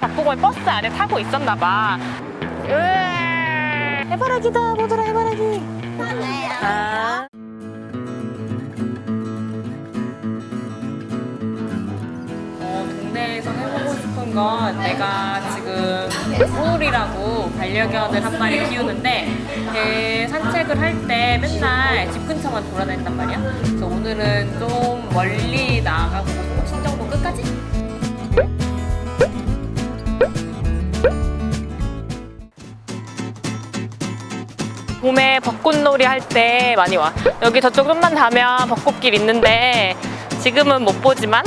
박보검이 버스 안에 타고 있었나 봐. 해바라기다, 보더라 해바라기. 아. 어, 건 내가 지금 소울이라고 반려견을 한 마리 키우는데 걔 산책을 할 때 맨날 집 근처만 돌아다닌단 말이야. 그래서 오늘은 좀 멀리 봄에 벚꽃놀이 할 때 많이 와. 여기 저쪽 좀만 가면 벚꽃길 있는데 지금은 못 보지만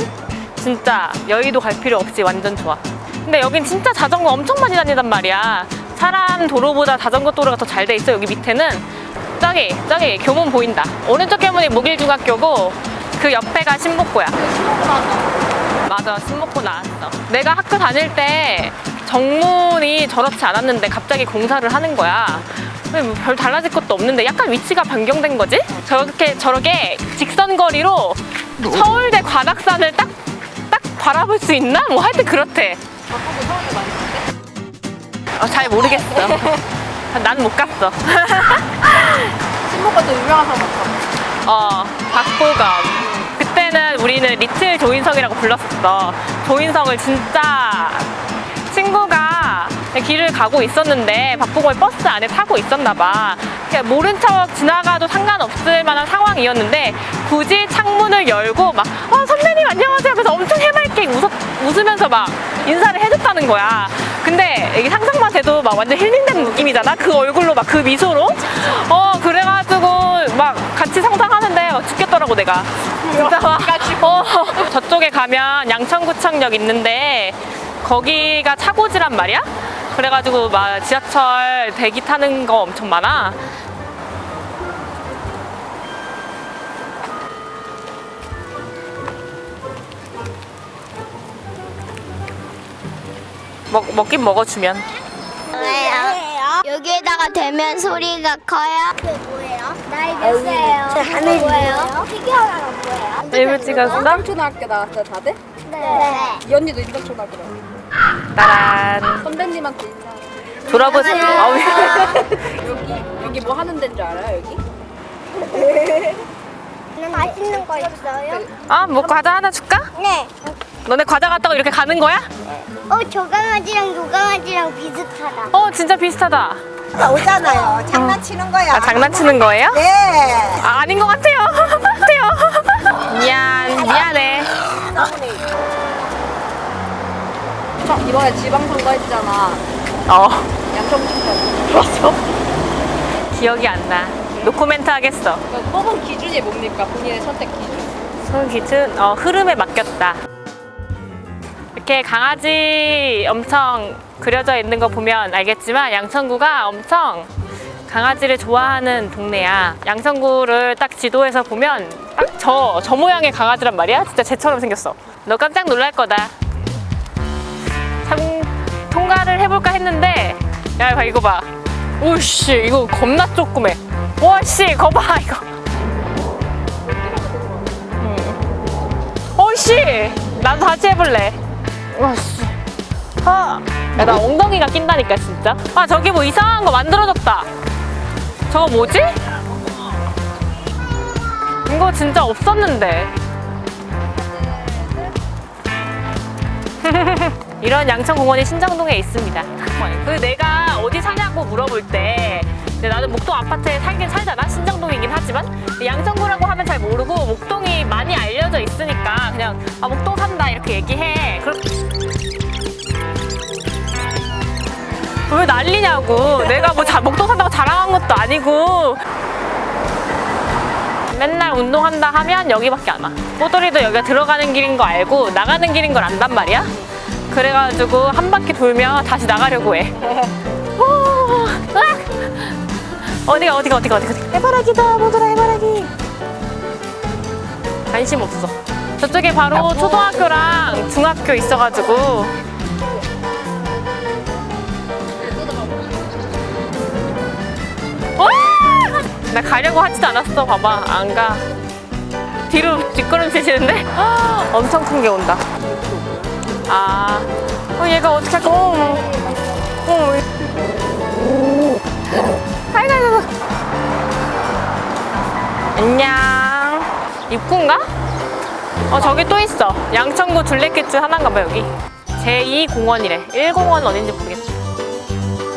진짜 여의도 갈 필요 없이 완전 좋아. 근데 여긴 진짜 자전거 엄청 많이 다니단 말이야. 사람 도로보다 자전거 도로가 더 잘 돼 있어. 여기 밑에는 저기 저기 교문 보인다. 오른쪽 교문이 목일중학교고 그 옆에가 신목고야. 맞아, 신목고 나왔어. 내가 학교 다닐 때 정문이 저렇지 않았는데 갑자기 공사를 하는 거야. 근데 뭐별 달라질 것도 없는데 약간 위치가 변경된 거지? 저렇게 저렇게 직선 거리로 서울대 관악산을 딱 딱 바라볼 수 있나? 뭐 하여튼 그렇대. 어, 잘 모르겠어. 난 못 갔어. 친구가 또 유명한 사람 같아. 어, 박보검. 그때는 우리는 리틀 조인성이라고 불렀었어. 조인성을 진짜 길을 가고 있었는데 박보검이 버스 안에 타고 있었나 봐. 그냥 모른 척 지나가도 상관없을 만한 상황이었는데 굳이 창문을 열고 막 어, 선배님 안녕하세요 하면서 엄청 해맑게 웃, 웃으면서 막 인사를 해줬다는 거야. 근데 이게 상상만 해도 막 완전 힐링되는 느낌이잖아. 그 얼굴로 막 그 미소로. 어 그래가지고 막 같이 상상하는데 막 죽겠더라고 내가. 진짜 막. 어, 저쪽에 가면 양천구청역 있는데 거기가 차고지란 말이야. 그래가지고 막 지하철 대기 타는 거 엄청 많아. 먹, 먹긴 먹어주면. 왜요? 여기에다가 대면 소리가 커요? 그게 뭐예요? 나이 몇? 저 하늘 뭐예요? 피규어가 뭐예요? 일부 찍었어? 인덕초등학교 나왔어요, 다들? 네. 이 언니도 인덕초등학교 나왔어. 따란. 선배님한테 인사. 돌아보지. 아우. 여기, 여기 뭐 하는 데인 줄 알아요, 여기? 맛있는 거 있어요? 아, 뭐 과자 하나 줄까? 네. 너네 과자 갔다고 이렇게 가는 거야? 어, 저 강아지랑 요 강아지랑 비슷하다. 어, 진짜 비슷하다. 오잖아요. 장난치는 거야. 아, 장난치는 거예요? 네. 아, 아닌 것 같아요. 같아요. 미안, 미안해. 저 이번에 지방선거 했잖아. 어, 양천구청 들었어? 기억이 안 나. 노코멘트 하겠어. 그 뽑은 기준이 뭡니까? 본인의 선택 기준. 손 기준, 어, 흐름에 맡겼다. 이렇게 강아지 엄청 그려져 있는 거 보면 알겠지만 양천구가 엄청 강아지를 좋아하는 동네야. 양천구를 딱 지도에서 보면 딱 저, 저 모양의 강아지란 말이야? 진짜 쟤처럼 생겼어. 너 깜짝 놀랄 거다. 참, 통과를 해볼까 했는데, 야, 봐, 이거 봐. 오씨, 이거 겁나 조그매. 와, 씨, 거 봐, 이거. 어씨 나도 다시 해볼래 와씨 아, 야, 나 엉덩이가 낀다니까 진짜 아 저기 뭐 이상한 거 만들어졌다 저거 뭐지? 이거 진짜 없었는데 이런 양천공원이 신정동에 있습니다. 그 내가 어디 사냐고 물어볼 때 나는 목동 아파트에 살긴 살잖아? 신정동이긴 하지만. 양천구라고 하면 잘 모르고 목동이 많이 알려져 있으니까 그냥 아 목동 산다 이렇게 얘기해. 그럼 왜 난리냐고. 내가 뭐 자, 목동 산다고 자랑한 것도 아니고. 맨날 운동한다 하면 여기밖에 안 와. 뽀돌이도 여기가 들어가는 길인 거 알고 나가는 길인 걸 안단 말이야. 그래가지고 한 바퀴 돌면 다시 나가려고 해. 오, 으악! 어디가 어디가 어디가 어디가 어디가. 해바라기다 보더라 해바라기. 관심 없어. 저쪽에 바로 초등학교랑 중학교 있어가지고 와! 나 가려고 하지도 않았어. 봐봐. 안 가. 뒤로 뒷걸음 치시는데? 엄청 큰 게 온다. 아, 어, 얘가 어떻게 할까? 어, 어. 아이고, 아이고. 안녕. 입구인가? 어, 저기 또 있어. 양천구 둘레길 중 하나인가 봐, 여기. 제2공원이래. 1공원 어딘지 모르겠어.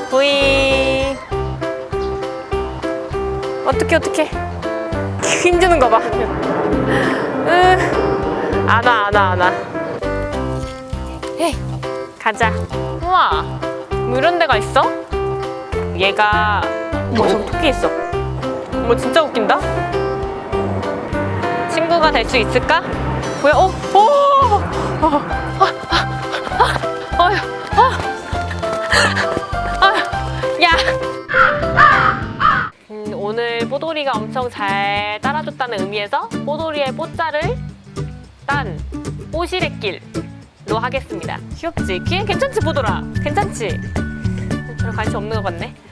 부이. 어떻게, 어떻게. 힘주는 거 봐. 으, 안 와, 안 와, 안 와. 가자. 우와, 뭐 이런 데가 있어? 얘가, 뭐 저기 토끼 있어. 뭐 진짜 웃긴다? 친구가 될 수 있을까? 뭐야, 어, 오! 어, 아, 아, 아, 어휴, 아, 아휴, 야! 음, 오늘 뽀돌이가 엄청 잘 따라줬다는 의미에서 뽀돌이의 뽀자를 딴 뽀시래길 로 하겠습니다. 귀엽지? 귀 괜찮지 뽀돌아? 괜찮지? 별로 관심 없는 것 같네.